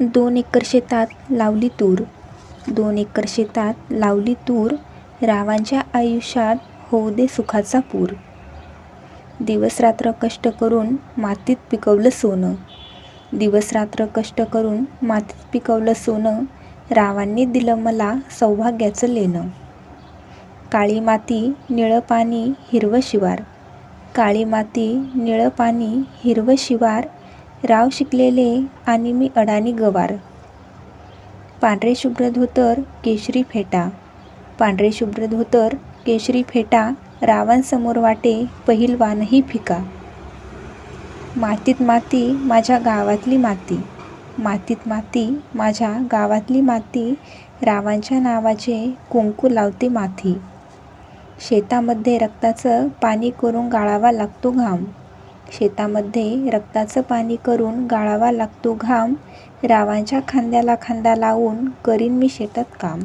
दोन एकर शेतात लावली तूर. दोन एकर शेतात लावली तूर रावांच्या आयुष्यात होऊ दे सुखाचा पूर. दिवसरात्र कष्ट करून मातीत पिकवलं सोनं. दिवसरात्र कष्ट करून मातीत पिकवलं सोनं रावांनी दिलं मला सौभाग्याचं लेणं. काळी माती निळं पाणी हिरवं शिवार. काळी माती निळं पाणी हिरवं शिवार राव शिकलेले आणि मी अडाणी गवार. पांढरे शुभ्र धोतर केशरी फेटा. पांढरे शुभ्र धोतर केशरी फेटा रावांसमोर वाटे पहिलवानही फिका मातीत माती माझ्या गावातली माती. मातीत माती माझ्या गावातली माती. रावांच्या नावाचे कुंकू लावते माथी. शेतामध्ये रक्ताचं पाणी करून गाळावा लागतो घाम. शेतामध्ये रक्ताचं पाणी करून गाळावा लागतो घाम रावांच्या खांद्याला खांदा लावून करीन मी शेतात काम.